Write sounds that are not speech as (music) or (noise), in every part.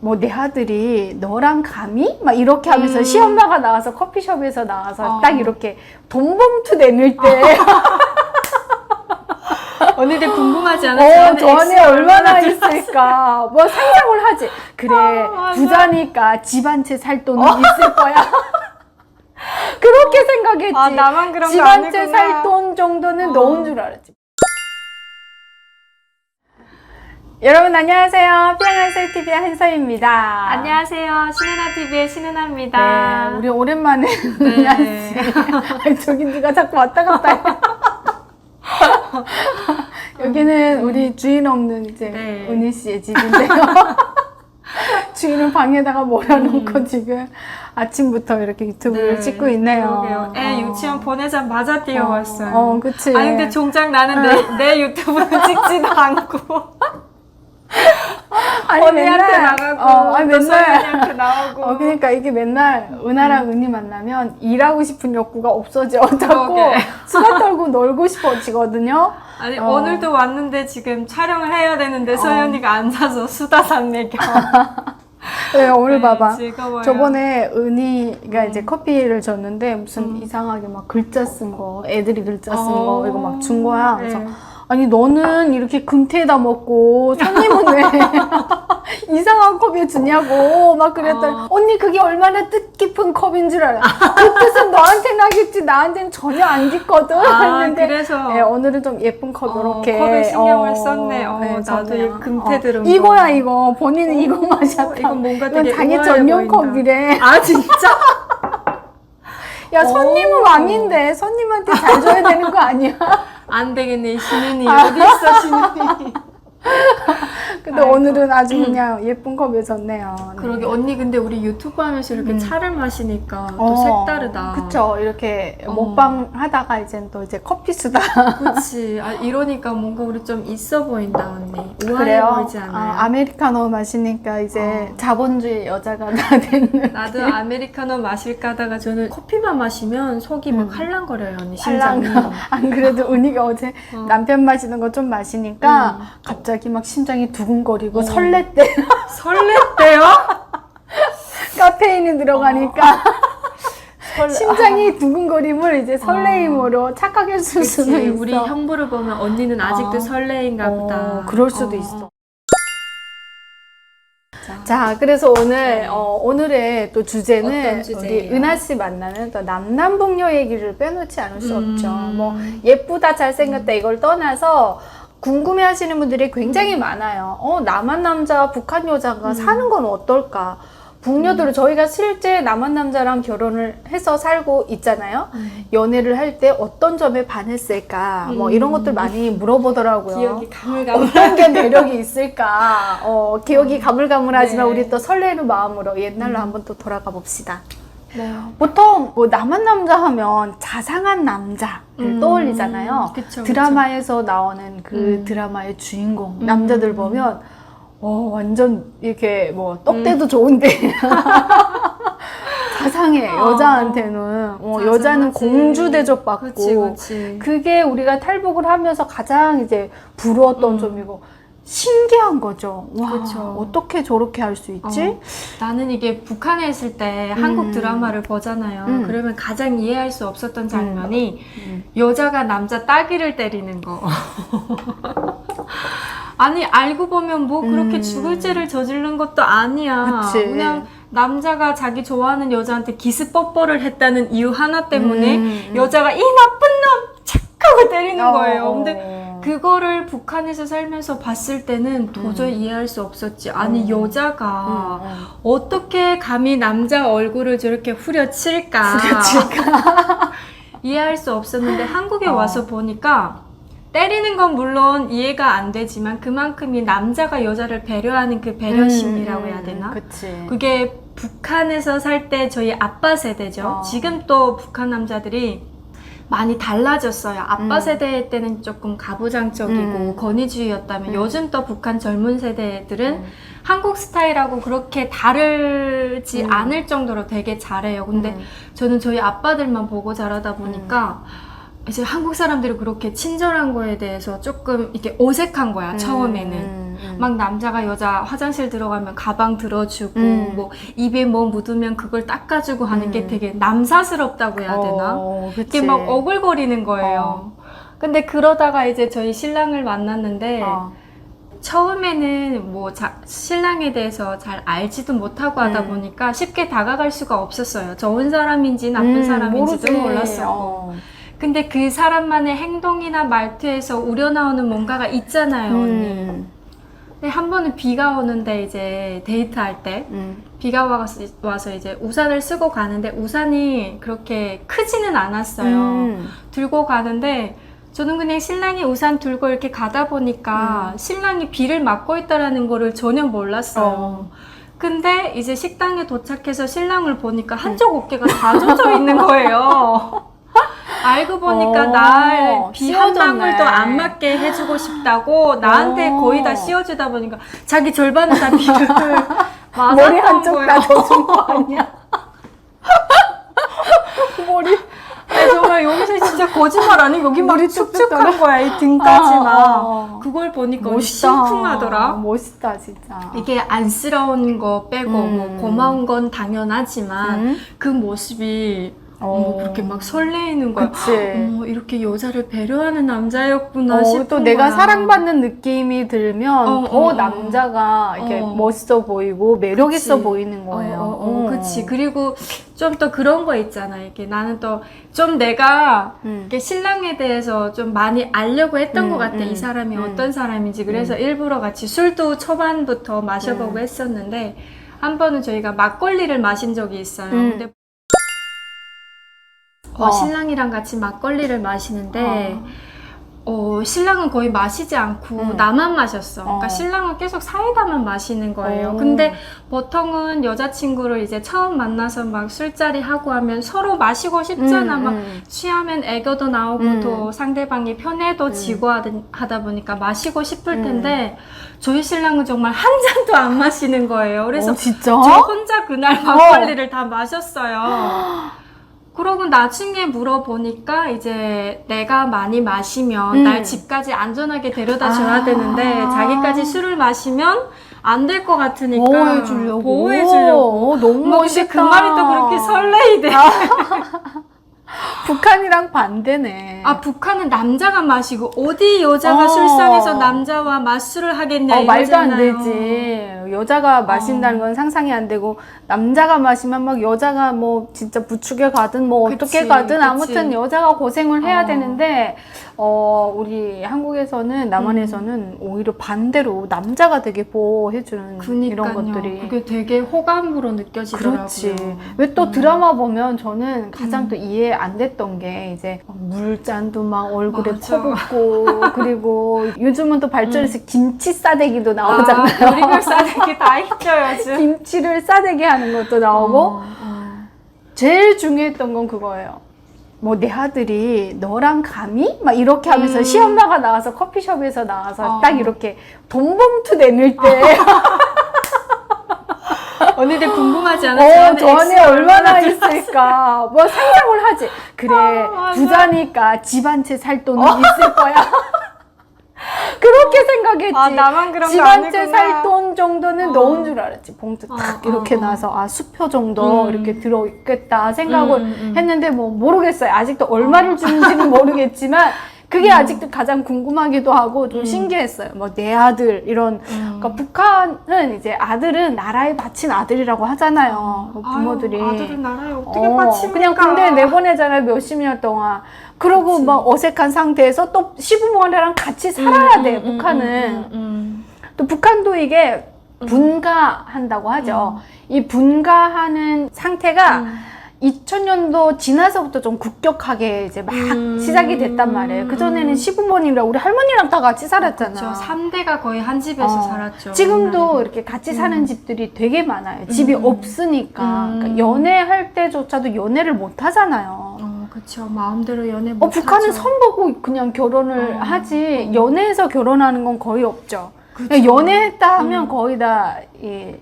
뭐 내 아들이 너랑 감히 막 이렇게 하면서 음. 시엄마가 나와서 커피숍에서 나와서 어. 딱 이렇게 돈 봉투 내밀 때 (laughs) 언니들 궁금하지 않아요? 어, 저 안에 얼마나 있을까 뭐 상상을 하지 그래 아, 맞아. 부자니까 집 한 채 살 돈은 있을 거야 (laughs) 그렇게 생각했지 아 나만 그런 거집한채 아니구나. 살돈 정도는 어. 넣은 줄 알았지. 여러분 안녕하세요. 피아노셀 TV의 한서입니다. 안녕하세요. 신은아 TV의 신은아입니다. 네, 우리 오랜만에 네. (laughs) 은하 씨. 저기 누가 자꾸 왔다 갔다 해. (laughs) 여기는 우리 주인 없는 이제 네. 은희 씨의 집인데요. (laughs) 주인은 방에다가 몰아놓고 지금 아침부터 이렇게 유튜브를 네, 찍고 있네요. 그러게요. 애 어. 유치원 보내자마자 뛰어왔어요. 어, 그치. 아 근데 종작 나는 내, 내 유튜브는 찍지도 않고 아니, 언니한테 맨날, 나가고 어, 아니, 또 맨날. 서연이한테 나오고 어, 그러니까 이게 맨날 은하랑 은희 만나면 일하고 싶은 욕구가 없어져. 자꾸 그러게. (laughs) 수다 떨고 놀고 싶어지거든요. 아니 어. 오늘도 왔는데 지금 촬영을 해야 되는데 서연이가 앉아서 수다 산내겨 (laughs) 네, 오늘 네, 봐봐. 즐거워요. 저번에 은희가 이제 커피를 줬는데 무슨 이상하게 막 글자 쓴 거, 애들이 글자 쓴거 어. 이거 막 준 거야. 그래서 네. 아니 너는 이렇게 금태에다 먹고 손님은 왜 (laughs) 이상한 컵에 주냐고 막 그랬더니 어. 언니 그게 얼마나 뜻깊은 컵인 줄 알아. 그 뜻은 너한테 나겠지 나한테는 전혀 안 깊거든. 아, 했는데 그래서 예, 오늘은 좀 예쁜 컵 어, 이렇게 컵에 신경을 썼네. 어, 나도 좋네요. 이 금태 들은 거. 이거야 이거 본인은 이거 마셨다. 이건 뭔가 되게 자기 전용. 컵이래. 아 진짜? (laughs) 야 손님은 오. 왕인데 손님한테 잘 줘야 되는 거 아니야? (laughs) 안 되겠네 신은이. 어디 있어 신은이 (laughs) 근데 아이고. 오늘은 아주 그냥 예쁜 컵에 줬네요. 네. 그러게 언니 근데 우리 유튜브 하면서 이렇게 음. 차를 마시니까 또 어, 색다르다 그쵸. 이렇게 어. 먹방 하다가 이제 또 이제 커피 수다. (laughs) 그치 아, 이러니까 뭔가 우리 좀 있어 보인다 언니 우아해 그래요. 보이지 않아요? 아, 아메리카노 마시니까 이제 어. 자본주의 여자가 (laughs) 다 됐는. 나도 아메리카노 마실까 하다가 저는 커피만 마시면 속이 막 음. 할랑거려요 언니 팔랑. 심장이 (laughs) 안 그래도 은희가 어제 어. 남편 마시는 거 좀 마시니까 음. 갑자기 막 심장이 두근 거리고 어. 설렜대. (laughs) 설렜대요? 카페인이 들어가니까 설- 심장이 두근거림을 이제 설레임으로 착각했을 그치, 수도 있어. 우리 형부를 보면 언니는 아직도 어. 설레인가 보다. 어, 그럴 수도 어. 있어. 자, 자, 그래서 오늘 네. 어, 오늘의 또 주제는 어떤 우리 주제예요? 은하 씨 만나는 또 남남북녀 얘기를 빼놓지 않을 수 음. 없죠. 뭐 예쁘다 잘생겼다 이걸 떠나서 궁금해 하시는 분들이 굉장히 많아요. 어 남한 남자 북한 여자가 음. 사는 건 어떨까? 북녀들은 저희가 실제 남한 남자랑 결혼을 해서 살고 있잖아요. 음. 연애를 할 때 어떤 점에 반했을까? 뭐 음. 이런 것들 많이 물어보더라고요. 기억이 가물가물. 어떤 게 매력이 있을까? 어, 기억이 가물가물하지만 네. 우리 또 설레는 마음으로 옛날로 한번 또 돌아가 봅시다. 네. 보통 뭐 남한 남자 하면 자상한 남자를 음, 떠올리잖아요. 그쵸, 드라마에서 나오는 그 음. 드라마의 주인공 음. 남자들 보면 어, 완전 이렇게 뭐 음. 떡대도 좋은데 (laughs) 자상해 어. 여자한테는 어, 여자는. 공주 대접받고 그치, 그치. 그게 우리가 탈북을 하면서 가장 이제 부러웠던 음. 점이고 신기한 거죠. 와, 그쵸. 어떻게 저렇게 할 수 있지? 어, 나는 이게 북한에 있을 때 음. 한국 드라마를 보잖아요. 음. 그러면 가장 이해할 수 없었던 장면이 음. 여자가 남자 따귀를 때리는 거. (laughs) 아니 알고 보면 뭐 그렇게 음. 죽을 죄를 저지른 것도 아니야. 그치. 그냥 남자가 자기 좋아하는 여자한테 기스 뽀뽀를 했다는 이유 하나 때문에 음, 음. 여자가 이 나쁜 하고 때리는 어, 거예요. 근데 어. 그거를 북한에서 살면서 봤을 때는 도저히 이해할 수 없었지. 아니 음. 여자가 음, 음. 어떻게 감히 남자 얼굴을 저렇게 후려칠까? 후려칠까? (laughs) 이해할 수 없었는데 한국에 어. 와서 보니까 때리는 건 물론 이해가 안 되지만 그만큼이 남자가 여자를 배려하는 그 배려심이라고 음, 해야 되나? 음, 그치. 그게 북한에서 살 때 저희 아빠 세대죠. 어. 지금 또 북한 남자들이 많이 달라졌어요. 아빠 음. 세대 때는 조금 가부장적이고 음. 권위주의였다면 음. 요즘 또 북한 젊은 세대들은 음. 한국 스타일하고 그렇게 다르지 음. 않을 정도로 되게 잘해요. 근데 음. 저는 저희 아빠들만 보고 자라다 보니까 이제 한국 사람들이 그렇게 친절한 거에 대해서 조금 이렇게 어색한 거야, 처음에는. 음, 음. 막 남자가 여자 화장실 들어가면 가방 들어주고 음. 뭐 입에 뭐 묻으면 그걸 닦아주고 하는 게 음. 되게 남사스럽다고 해야 되나? 어. 이게 막 어글거리는 거예요. 근데 그러다가 이제 저희 신랑을 만났는데 어. 처음에는 뭐 자- 신랑에 대해서 잘 알지도 못하고 하다 음. 보니까 쉽게 다가갈 수가 없었어요. 좋은 사람인지 나쁜 음, 사람인지도 모르지. 몰랐어요. 어. 근데 그 사람만의 행동이나 말투에서 우려 나오는 뭔가가 있잖아요, 언니. 음. 근데 한 번은 비가 오는데 이제 데이트할 때 음. 비가 와서, 와서 이제 우산을 쓰고 가는데 우산이 그렇게 크지는 않았어요. 음. 들고 가는데 저는 그냥 신랑이 우산 들고 이렇게 가다 보니까 음. 신랑이 비를 맞고 있다라는 거를 전혀 몰랐어요. 어. 근데 이제 식당에 도착해서 신랑을 보니까 음. 한쪽 어깨가 다 젖어 있는 (laughs) 거예요. 알고 보니까 어, 날 비 한 씌워졌네. 방울도 안 맞게 해주고 싶다고 나한테 어. 거의 다 씌워주다 보니까 자기 절반은 다 비를 (laughs) 맞았던 머리 한쪽 거예요. 다 젖은 거 아니야? (laughs) 머리 아니, 정말 여기서 진짜 거짓말 아니고 여기 막 머리 축축한 거야 이 등까지 아, 막 아, 아. 그걸 보니까. 심쿵하더라 멋있다 진짜. 이게 안쓰러운 거 빼고 음. 뭐 고마운 건 당연하지만 음? 그 모습이 어. 뭐 그렇게 막 설레이는 거야 그치. 어, 이렇게 여자를 배려하는 남자였구나 어, 싶은 또 내가 거야. 사랑받는 느낌이 들면 어, 더 어, 어. 남자가 이렇게 어. 멋있어 보이고 매력 그치. 있어 보이는 거예요. 어, 어, 어, 어. 그치. 그리고 좀더 그런 거 있잖아. 이게 나는 또 좀 내가 음. 이렇게 신랑에 대해서 좀 많이 알려고 했던 음, 것 같아. 음, 이 사람이 음. 어떤 사람인지. 그래서 일부러 같이 술도 초반부터 마셔보고 음. 했었는데 한 번은 저희가 막걸리를 마신 적이 있어요. 음. 근데 어, 어. 신랑이랑 같이 막걸리를 마시는데 어, 신랑은 거의 마시지 않고 음. 나만 마셨어. 그러니까 어. 신랑은 계속 사이다만 마시는 거예요. 어. 근데 보통은 여자친구를 이제 처음 만나서 막 술자리 하고 하면 서로 마시고 싶잖아. 음, 막 음. 취하면 애교도 나오고 음. 또 상대방이 편해도지고 하다, 하다 보니까 마시고 싶을 음. 텐데 저희 신랑은 정말 한 잔도 안 마시는 거예요. 그래서 어, 진짜? 저 혼자 그날 막걸리를 다 마셨어요. (laughs) 그러고 나중에 물어보니까 이제 내가 많이 마시면 음. 날 집까지 안전하게 데려다 줘야 아. 되는데 자기까지 술을 마시면 안 될 것 같으니까 보호해 주려고. 보호해 주려고. 어, 너무 뭐 근데 멋있다. 그 말이 또 그렇게 설레이대. (laughs) 북한이랑 반대네. 아 북한은 남자가 마시고 어디 여자가 어. 술상에서 남자와 맞술을 하겠냐 어, 말도 안. 되지. 여자가 마신다는 어. 건 상상이 안 되고 남자가 마시면 막 여자가 뭐 진짜 부축에 가든 뭐 그치, 어떻게 가든 그치. 아무튼 여자가 고생을 해야 어. 되는데 어 우리 한국에서는 남한에서는 오히려 반대로 남자가 되게 보호해주는 이런 그니까요. 것들이 그게 되게 호감으로 느껴지더라고요. 그렇지. 왜또 음. 드라마 보면 저는 가장 음. 또 이해 안 됐던 게 이제 물잔도 막 얼굴에. 퍼붓고 (laughs) 그리고 요즘은 또 발전해서 김치 싸대기도 아, 나오잖아요. 별의별 싸대기 다 있죠 요즘. 김치를 싸대기 하는 것도 나오고 어, 어. 제일 중요했던 건 그거예요. 뭐 내 아들이 너랑 감히 막 이렇게 하면서 음. 시엄마가 나와서 커피숍에서 나와서 어. 딱 이렇게 돈 봉투 내밀 때 (laughs) 언니들 궁금하지 않아? 어, 저 안에 얼마나 있을까? 뭐 상상을 하지. 그래, 아, 맞아. 부자니까 집 한 채 살 돈은 있을 거야. (laughs) 그렇게 생각했지. 아 나만 그런 거집한 아니구나. 채살 돈 정도 는 어. 넣은 줄 알았지. 봉투 딱 어, 이렇게 어, 어. 나서 아 수표 정도 음. 이렇게 들어 있겠다 생각을 음, 음, 음. 했는데 뭐 모르겠어요. 아직도 얼마를 주는지는 (laughs) 모르겠지만 그게 아직도 가장 궁금하기도 하고 좀 음. 신기했어요. 뭐 내 아들 이런 음. 그러니까 북한은 이제 아들은 나라에 바친 아들이라고 하잖아요. 뭐 부모들이. 아유, 아들은 나라에 어떻게 어, 바칩니까? 그냥 군대 내보내잖아요. 몇십 년 동안. 그러고 그치. 막 어색한 상태에서 또 시부모랑 같이 살아야 돼. 음, 음, 북한은. 음, 음, 또 북한도 이게 음. 분가한다고 하죠. 이 분가하는 상태가 음. 2000년도 지나서부터 좀 급격하게 이제 막 음. 시작이 됐단 말이에요. 그전에는 음. 시부모님이랑 우리 할머니랑 다 같이 살았잖아. 그렇죠. 3대가 거의 한 집에서 어. 살았죠. 지금도 옛날에는. 이렇게 같이 사는 음. 집들이 되게 많아요. 집이 음. 없으니까. 음. 그러니까 연애할 때조차도 연애를 못 하잖아요. 어, 그렇죠. 마음대로 연애 어, 못 북한은 하죠. 선 보고 그냥 결혼을 어. 하지 어. 연애해서 결혼하는 건 거의 없죠. 그쵸. 그냥 연애했다 하면 음. 거의 다 이,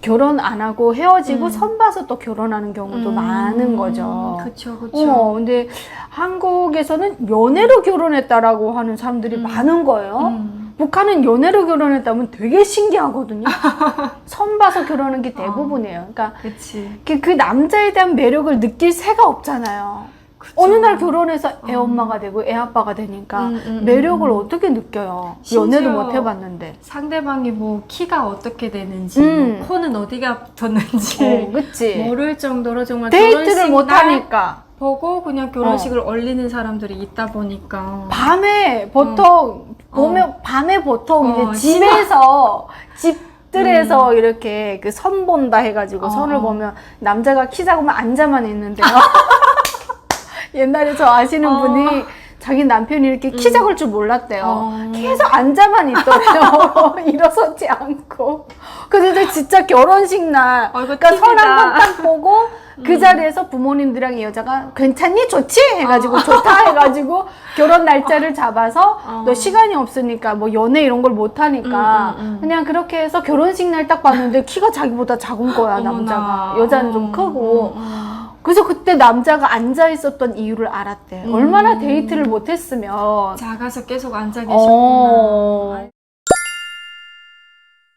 결혼 안 하고 헤어지고 음. 선 봐서 또 결혼하는 경우도 음. 많은 거죠. 그렇죠. 그렇죠. 어, 근데 한국에서는 연애로 결혼했다라고 하는 사람들이 음. 많은 거예요. 음. 북한은 연애로 결혼했다면 되게 신기하거든요. (laughs) 선 봐서 결혼하는 게 대부분이에요. 그러니까. 그, 그 남자에 대한 매력을 느낄 새가 없잖아요. 그쵸. 어느 날 결혼해서 애 어. 엄마가 되고 애 아빠가 되니까 음, 음, 매력을 음. 어떻게 느껴요? 심지어 연애도 못 해봤는데. 상대방이 뭐 키가 어떻게 되는지, 음. 뭐 코는 어디가 붙었는지 어, 그치. 모를 정도로 정말 데이트를 결혼식 못 날 하니까 보고 그냥 결혼식을 올리는 사람들이 있다 보니까 밤에 보통 보면 밤에 보통 어, 이제 집에서 집들에서 이렇게 그 선 본다 해가지고 어. 선을 보면 남자가 키 작으면 앉아만 있는데요. (laughs) 옛날에 저 아시는 어. 분이 자기 남편이 이렇게 키 음. 작을 줄 몰랐대요. 어. 계속 앉아만 있더래요. (laughs) (laughs) 일어서지 않고. 그래서 진짜 결혼식 날, 어, 그러니까 선. 한 번 딱 보고 (laughs) 그 음. 자리에서 부모님들이랑 이 여자가 괜찮니? 좋지? 해가지고 좋다 해가지고 결혼 날짜를 잡아서 어. 너 시간이 없으니까 뭐 연애 이런 걸 못 하니까 음, 음, 음. 그냥 그렇게 해서 결혼식 날 딱 봤는데 키가 자기보다 작은 거야 어머나. 남자가 여자는 좀 어, 크고 어, 어. 그래서 그때 남자가 앉아 있었던 이유를 알았대 음. 얼마나 데이트를 못 했으면 작아서 계속 앉아 어. 계셨구나.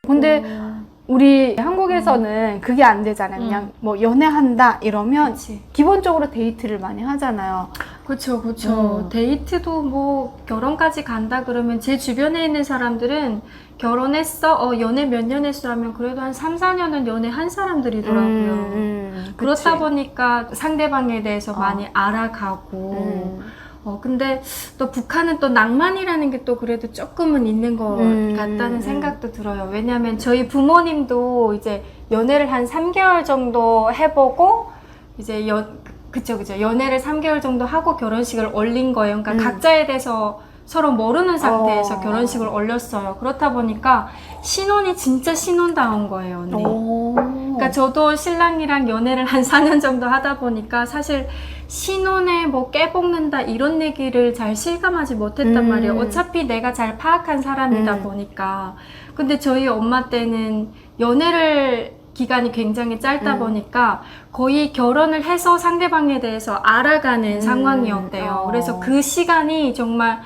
근데 어. 우리 한국에서는 그게 안 되잖아요. 그냥 음. 뭐 연애한다 이러면 그치. 기본적으로 데이트를 많이 하잖아요. 그쵸, 그쵸. 음. 데이트도 뭐 결혼까지 간다 그러면 제 주변에 있는 사람들은 결혼했어? 어, 연애 몇 년 했어? 하면 그래도 한 3, 4년은 연애한 사람들이더라고요. 음, 음, 그렇다 그치. 보니까 상대방에 대해서 어. 많이 알아가고. 음. 어, 근데 또 북한은 또 낭만이라는 게 또 그래도 조금은 있는 것 음, 같다는 음. 생각도 들어요. 왜냐면 저희 부모님도 이제 연애를 한 3개월 정도 해보고 이제 연, 그쵸, 그쵸. 연애를 3개월 정도 하고 결혼식을 올린 거예요. 그러니까 음. 각자에 대해서 서로 모르는 상태에서 어. 결혼식을 올렸어요. 그렇다 보니까 신혼이 진짜 신혼다운 거예요, 언니. 오. 그러니까 저도 신랑이랑 연애를 한 4년 정도 하다 보니까 사실 신혼에 뭐 깨볶는다 이런 얘기를 잘 실감하지 못했단 음. 말이에요. 어차피 내가 잘 파악한 사람이다 음. 보니까. 근데 저희 엄마 때는 연애를 기간이 굉장히 짧다 음. 보니까 거의 결혼을 해서 상대방에 대해서 알아가는 음. 상황이었대요. 어. 그래서 그 시간이 정말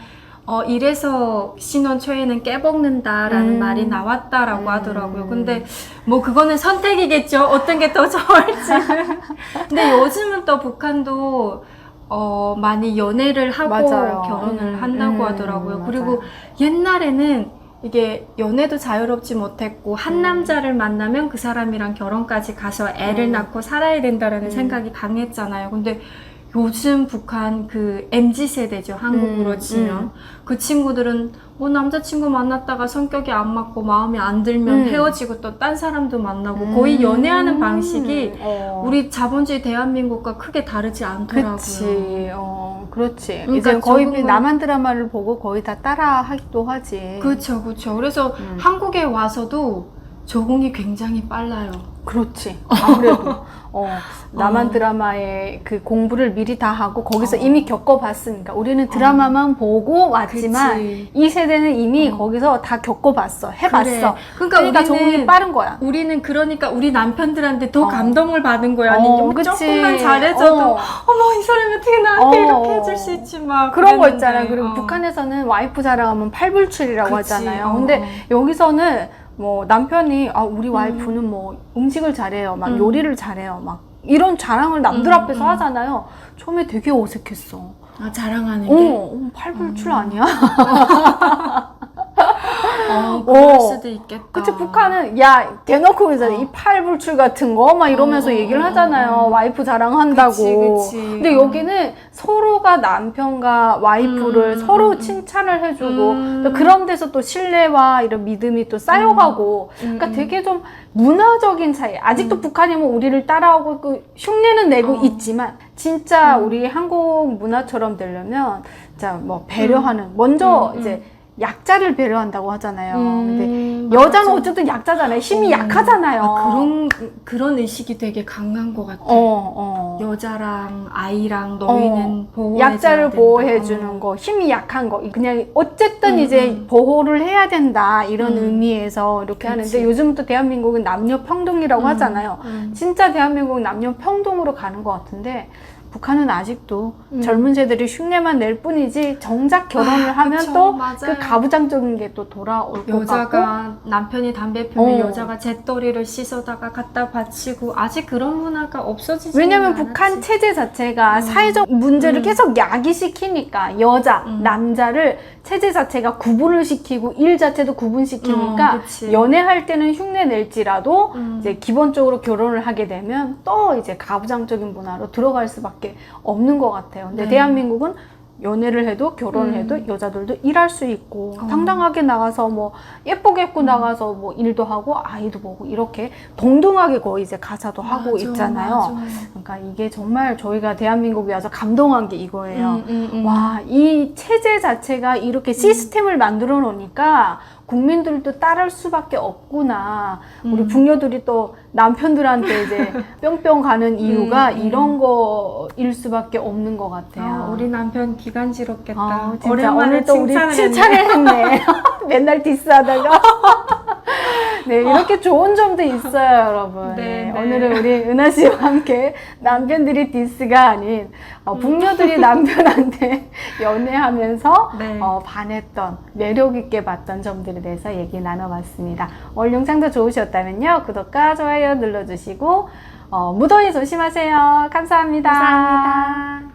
어, 이래서 신혼 초에는 깨볶는다라는 음. 말이 나왔다라고 음. 하더라고요. 근데 뭐 그거는 선택이겠죠. 어떤 게 더 (laughs) 좋을지. 근데 요즘은 또 북한도 어, 많이 연애를 하고 맞아요. 결혼을 음, 한다고 음, 하더라고요. 맞아요. 그리고 옛날에는 이게 연애도 자유롭지 못했고 한 음. 남자를 만나면 그 사람이랑 결혼까지 가서 애를 음. 낳고 살아야 된다라는 음. 생각이 강했잖아요. 근데 요즘 북한 그 MZ 세대죠. 한국으로 음, 치면 음. 그 친구들은 뭐 남자친구 만났다가 성격이 안 맞고 마음에 안 들면 음. 헤어지고 또 딴 사람도 만나고 거의 연애하는 방식이 어. 우리 자본주의 대한민국과 크게 다르지 않더라고요. 그치, 어, 그렇지. 그러니까 이제 거의 적응을- 남한 드라마를 보고 거의 다 따라 하기도 하지. 그렇죠, 그렇죠. 그래서 음. 한국에 와서도 적응이 굉장히 빨라요. 그렇지. (laughs) 아무래도 어, 남한 어. 드라마의 그 공부를 미리 다 하고 거기서 어. 이미 겪어봤으니까 우리는 드라마만 보고 왔지만 그치. 이 세대는 이미 어. 거기서 다 겪어봤어, 해봤어. 그래. 그러니까, 그러니까 우리는 적응이 빠른 거야. 우리는 그러니까 우리 남편들한테 더 어. 감동을 받은 거야. 아니, 어, 뭐 그치. 조금만 잘해줘도 어. 어머 이 사람이 어떻게 나한테 어. 이렇게 해줄 수 있지 막 그런 거 그랬는데. 있잖아요. 그리고 어. 북한에서는 와이프 자랑하면 팔불출이라고 그치. 하잖아요. 어, 근데 어. 여기서는 뭐 남편이 아 우리 와이프는 뭐 음식을 잘해요, 막 음. 요리를 잘해요, 막 이런 자랑을 남들 음, 앞에서 음. 하잖아요. 처음에 되게 어색했어. 아, 자랑하는 어, 게. 어, 팔불출 음. 아니야? (laughs) (laughs) 어, 그럴 어. 수도 있겠다. 그치 북한은 야 대놓고 그러잖아 어. 이 팔불출 같은 거 막 이러면서 어, 어, 얘기를 어, 하잖아요 어. 와이프 자랑한다고 그치, 그치. 근데 어. 여기는 서로가 남편과 와이프를 음, 서로 음, 음. 칭찬을 해주고 음. 또 그런 데서 또 신뢰와 이런 믿음이 또 쌓여가고 음, 그러니까 음. 되게 좀 문화적인 차이 아직도 음. 북한이 뭐 우리를 따라오고 그 흉내는 내고 어. 있지만 진짜 음. 우리 한국 문화처럼 되려면 진짜 뭐 배려하는 먼저 음, 음. 이제 약자를 배려한다고 하잖아요 근데 음, 여자는 맞아. 어쨌든 약자잖아요. 힘이 어. 약하잖아요. 아, 그런 그런 의식이 되게 강한 것 같아. 어, 어. 여자랑 아이랑 너희는 보호 약자를 보호해 주는 거, 힘이 약한 거. 그냥 어쨌든 음, 이제 음. 보호를 해야 된다. 이런 음. 의미에서 이렇게 그치. 하는데 요즘 또 대한민국은 남녀 평등이라고 하잖아요. 진짜 대한민국은 남녀 평등으로 가는 것 같은데 북한은 아직도 음. 젊은 세대들이 흉내만 낼 뿐이지 정작 결혼을 아, 하면 또. 그 가부장적인 게 또 돌아올 것 같고 여자가 남편이 담배 피우면 어. 여자가 재떨이를 씻어다가 갖다 바치고 아직 그런 문화가 없어지지 왜냐면 북한 체제 자체가 음. 사회적 문제를 음. 계속 야기시키니까 여자, 음. 남자를 체제 자체가 구분을 시키고 일 자체도 구분시키니까 어, 그치. 연애할 때는 흉내 낼지라도 음. 이제 기본적으로 결혼을 하게 되면 또 이제 가부장적인 문화로 들어갈 수밖에 없는 것 같아요. 근데 네. 대한민국은 연애를 해도 결혼을 음. 해도 여자들도 일할 수 있고 어. 당당하게 나가서 뭐 예쁘게 입고 음. 나가서 뭐 일도 하고 아이도 보고 이렇게 동등하게 거의 이제 가사도 하고 맞아, 있잖아요. 맞아. 그러니까 이게 정말 저희가 대한민국에 와서 감동한 게 이거예요. 음, 음, 음. 와, 이 체제 자체가 이렇게 시스템을 만들어 놓으니까 국민들도 따를 수밖에 없구나. 우리 음. 북녀들이 또 남편들한테 (laughs) 이제 뿅뿅 가는 이유가 음, 음. 이런 거일 수밖에 없는 것 같아요. 아, 우리 남편 기간지럽겠다. 아, 진짜 오랜만에 오늘 또 우리 칭찬을. 했네. (laughs) 맨날 디스하다가. (laughs) 네, 이렇게 좋은 점도 있어요, 여러분. 네, 네, 네. 오늘은 우리 은하 씨와 함께 남편들이 디스가 아닌 어, 음. 북녀들이 남편한테 (laughs) 연애하면서 네. 어, 반했던 매력 있게 봤던 점들에 대해서 얘기 나눠봤습니다. 오늘 영상도 좋으셨다면요, 구독과 좋아요 눌러주시고 어, 무더위 조심하세요. 감사합니다. 감사합니다.